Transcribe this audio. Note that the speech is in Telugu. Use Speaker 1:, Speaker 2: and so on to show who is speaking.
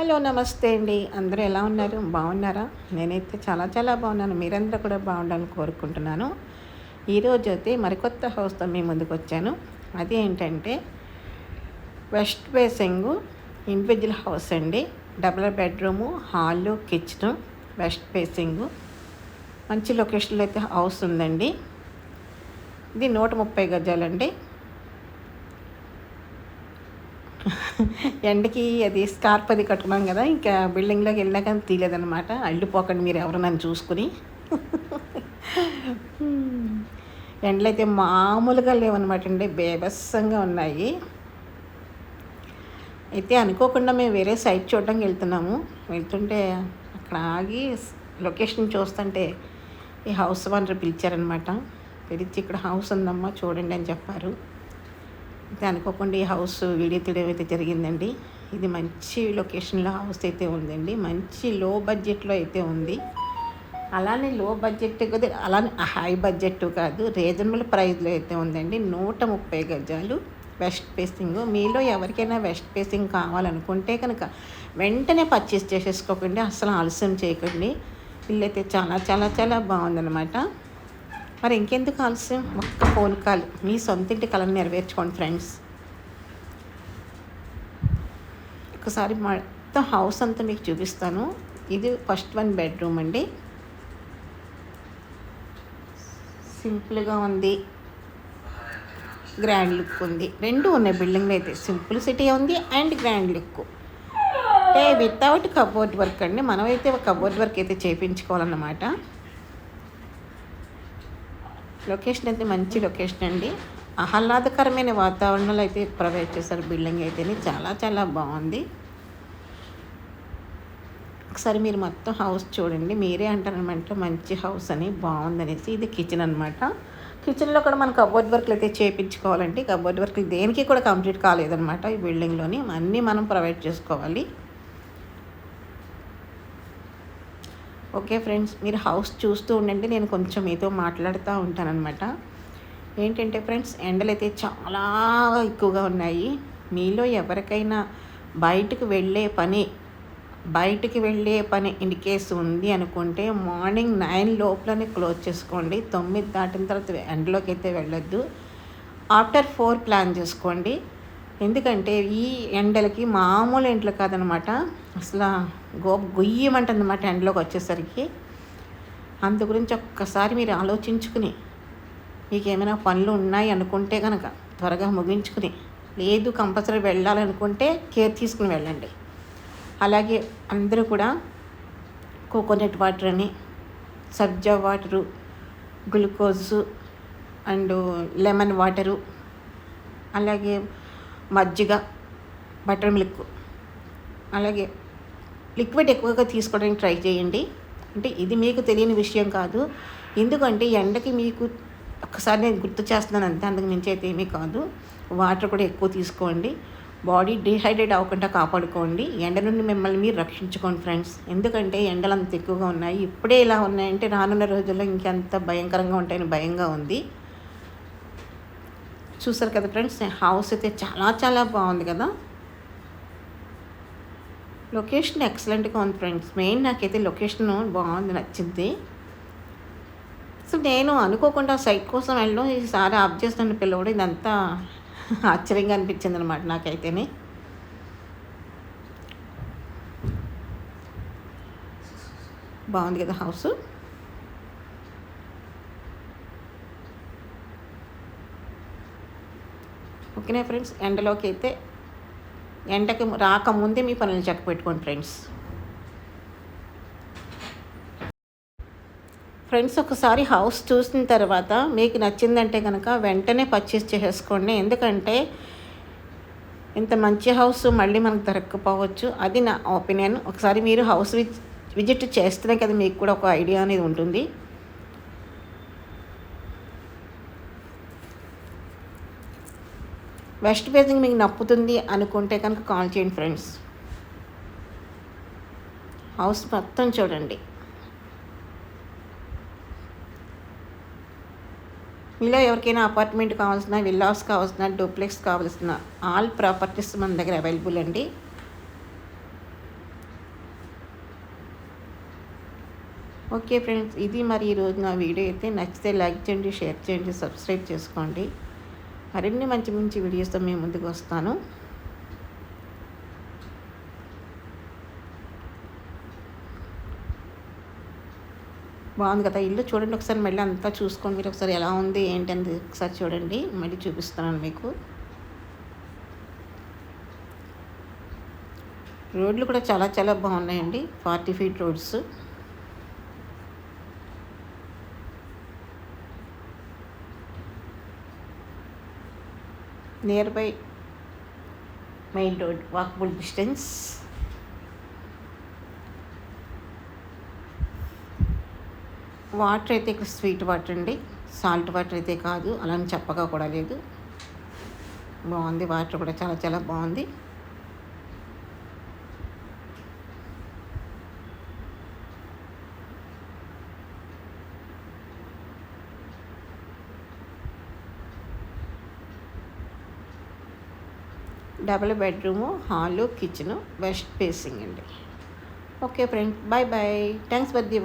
Speaker 1: హలో నమస్తే అండి. అందరూ ఎలా ఉన్నారు? బాగున్నారా? నేనైతే చాలా చాలా బాగున్నాను. మీరందరూ కూడా బాగుండాలని కోరుకుంటున్నాను. ఈరోజు అయితే మరికొత్త హౌస్తో మీ ముందుకు వచ్చాను. అది ఏంటంటే వెస్ట్ ఫేసింగ్ ఇండివిజువల్ హౌస్ అండి. Double bedroom hall kitchen west facing మంచి లొకేషన్లో అయితే హౌస్ ఉందండి. ఇది నూట ముప్పై గజాలండి. ఎండకి అది స్కార్ప్ అది కట్టుకున్నాం కదా ఇంకా బిల్డింగ్లోకి వెళ్ళాక తీయలేదనమాట అల్లిపోకండి మీరు ఎవరు నన్ను చూసుకుని. ఎండలు అయితే మామూలుగా లేవన్నమాట అండి బేభత్సంగా ఉన్నాయి. అయితే అనుకోకుండా మేము వేరే సైట్ చూడడానికి వెళ్తున్నాము. వెళ్తుంటే అక్కడ ఆగి లొకేషన్ చూస్తుంటే ఈ హౌస్ ఓనర్ పిలిచారనమాట పిలిచి ఇక్కడ హౌస్ ఉందమ్మా చూడండి అని చెప్పారు. అయితే అనుకోకుండా ఈ హౌస్ వీడియో తీయడం అయితే జరిగిందండి. ఇది మంచి లొకేషన్లో హౌస్ అయితే ఉందండి. మంచి లో బడ్జెట్లో అయితే ఉంది. అలానే లో బడ్జెట్ కదా అలానే హై బడ్జెట్ కాదు రీజనబుల్ ప్రైస్లో అయితే ఉందండి. నూట ముప్పై గజాలు వెస్ట్ ఫేసింగ్. మీలో ఎవరికైనా వెస్ట్ ఫేసింగ్ కావాలనుకుంటే కనుక వెంటనే పర్చేస్ చేసేసుకోకండి. అసలు ఆలస్యం చేయకండి. ఇల్లు అయితే చాలా చాలా చాలా బాగుందన్నమాట. మరి ఇంకెందుకు ఆలస్యం? ఒక్క ఫోన్ కాల్. మీ సొంతింటి కళను నెరవేర్చుకోండి ఫ్రెండ్స్. ఒకసారి మొత్తం హౌస్ అంతా మీకు చూపిస్తాను. ఇది ఫస్ట్ వన్ బెడ్రూమ్ అండి. సింపుల్గా ఉంది. గ్రాండ్ లుక్ ఉంది. రెండు ఉన్నాయి బిల్డింగ్లు అయితే. సింపుల్ సిటీ ఉంది అండ్ గ్రాండ్ లుక్. అంటే వితౌట్ కబోర్డ్ వర్క్ అండి. మనమైతే కబోర్డ్ వర్క్ అయితే చేయించుకోవాలన్నమాట లొకేషన్ అయితే మంచి లొకేషన్ అండి. ఆహ్లాదకరమైన వాతావరణంలో అయితే ప్రొవైడ్ చేశారు. బిల్డింగ్ అయితేనే చాలా చాలా బాగుంది. ఒకసారి మీరు మొత్తం హౌస్ చూడండి. మీరే అంటారనమాట మంచి హౌస్ అని బాగుందనేసి. ఇది కిచెన్ అనమాట కిచెన్లో కూడా మనం కబోర్డ్ వర్క్లు అయితే చేయించుకోవాలంటే కబోర్డ్ వర్క్లు దేనికి కూడా కంప్లీట్ కాలేదనమాట ఈ బిల్డింగ్లోని. అన్నీ మనం ప్రొవైడ్ చేసుకోవాలి. ఓకే ఫ్రెండ్స్ మీరు హౌస్ చూస్తూ ఉండండి నేను కొంచెం మీతో మాట్లాడుతూ ఉంటానన్నమాట. ఏంటంటే ఫ్రెండ్స్ ఎండలు అయితే చాలా ఎక్కువగా ఉన్నాయి. మీలో ఎవరికైనా బయటకు వెళ్ళే పని బయటికి వెళ్ళే పని ఇన్ ఉంది అనుకుంటే మార్నింగ్ నైన్ లోపలనే క్లోజ్ చేసుకోండి. తొమ్మిది దాటిన తర్వాత ఎండలోకి అయితే వెళ్ళొద్దు. ఆఫ్టర్ ఫోర్ ప్లాన్ చేసుకోండి. ఎందుకంటే ఈ ఎండలకి మామూలు ఎండలు కాదనమాట. అసలు గో గొయ్యమంటుందన్నమాట ఎండలోకి వచ్చేసరికి. అందు గురించి ఒక్కసారి మీరు ఆలోచించుకుని మీకు ఏమైనా పనులు ఉన్నాయి అనుకుంటే కనుక త్వరగా ముగించుకుని లేదు కంపల్సరీ వెళ్ళాలనుకుంటే కేర్ తీసుకుని వెళ్ళండి. అలాగే అందరూ కూడా కోకోనట్ వాటర్ అని సబ్జా water glucose and lemon water అలాగే మజ్జిగ బటర్ మిల్క్. అలాగే లిక్విడ్ ఎక్కువగా తీసుకోవడానికి ట్రై చేయండి. అంటే ఇది మీకు తెలియని విషయం కాదు. ఎందుకంటే ఎండకి మీకు ఒకసారి నేను గుర్తు చేస్తున్నాను అంతే అందుకు మించి అయితే ఏమీ కాదు. వాటర్ కూడా ఎక్కువ తీసుకోండి. బాడీ డిహైడ్రేట్ అవ్వకుండా కాపాడుకోండి. ఎండ నుండి మిమ్మల్ని మీరు రక్షించుకోండి ఫ్రెండ్స్. ఎందుకంటే ఎండలు అంత ఎక్కువగా ఉన్నాయి. ఇప్పుడే ఇలా ఉన్నాయంటే రానున్న రోజుల్లో ఇంకెంత భయంకరంగా ఉంటాయని భయంగా ఉంది. చూసారు కదా ఫ్రెండ్స్ హౌస్ అయితే చాలా చాలా బాగుంది కదా. లొకేషన్ ఎక్సలెంట్గా ఉంది ఫ్రెండ్స్. మెయిన్ నాకైతే లొకేషన్ బాగుంది నచ్చింది. సో నేను అనుకోకుండా సైట్ కోసం వెళ్ళడం ఈసారి ఆఫ్ చేస్తున్న పిల్లవాడు ఇదంతా ఆశ్చర్యంగా అనిపించింది అనమాట నాకైతేనే. బాగుంది కదా హౌస్ ఓకేనా ఫ్రెండ్స్? ఎండలోకి అయితే ఎండకి రాకముందే మీ పనులు చెక్క పెట్టుకోండి ఫ్రెండ్స్. ఫ్రెండ్స్ ఒకసారి హౌస్ చూసిన తర్వాత మీకు నచ్చిందంటే కనుక వెంటనే పర్చేస్ చేసేసుకోండి. ఎందుకంటే ఇంత మంచి హౌస్ మళ్ళీ మనకు దొరకకపోవచ్చు. అది నా ఒపీనియన్ ఒకసారి మీరు హౌస్ విజిట్ చేస్తేనే కదా మీకు కూడా ఒక ఐడియా అనేది ఉంటుంది. వెస్ట్ ఫేసింగ్ మీకు నప్పుతుంది అనుకుంటే కనుక కాల్ చేయండి ఫ్రెండ్స్ హౌస్ మొత్తం చూడండి. మీలో ఎవరికైనా అపార్ట్మెంట్ కావాల్సిన విల్లాస్ కావాల్సిన డూప్లెక్స్ కావాల్సిన ఆల్ ప్రాపర్టీస్ మన దగ్గర అవైలబుల్ అండి. ఓకే ఫ్రెండ్స్ ఇది మరి ఈరోజు నా వీడియో. అయితే నచ్చితే లైక్ చేయండి షేర్ చేయండి సబ్స్క్రైబ్ చేసుకోండి. మరిన్ని మంచి మంచి వీడియోస్తో మేము ముందుకు వస్తాను. బాగుంది కదా ఇల్లు చూడండి ఒకసారి మళ్ళీ అంతా చూసుకోండి మీరు ఒకసారి ఎలా ఉంది ఏంటి అని ఒకసారి చూడండి మళ్ళీ చూపిస్తున్నాను మీకు. రోడ్లు కూడా చాలా చాలా బాగున్నాయండి forty feet roads. Nearby main road walkable distance water అయితే ఇక్కడ స్వీట్ వాటర్ అండి. సాల్ట్ వాటర్ అయితే కాదు. అలా అని చెప్పగా కూడా లేదు. బాగుంది. వాటర్ కూడా చాలా చాలా బాగుంది. Double bedroom hall kitchen west facing అండి. Okay friend bye bye. Thanks for the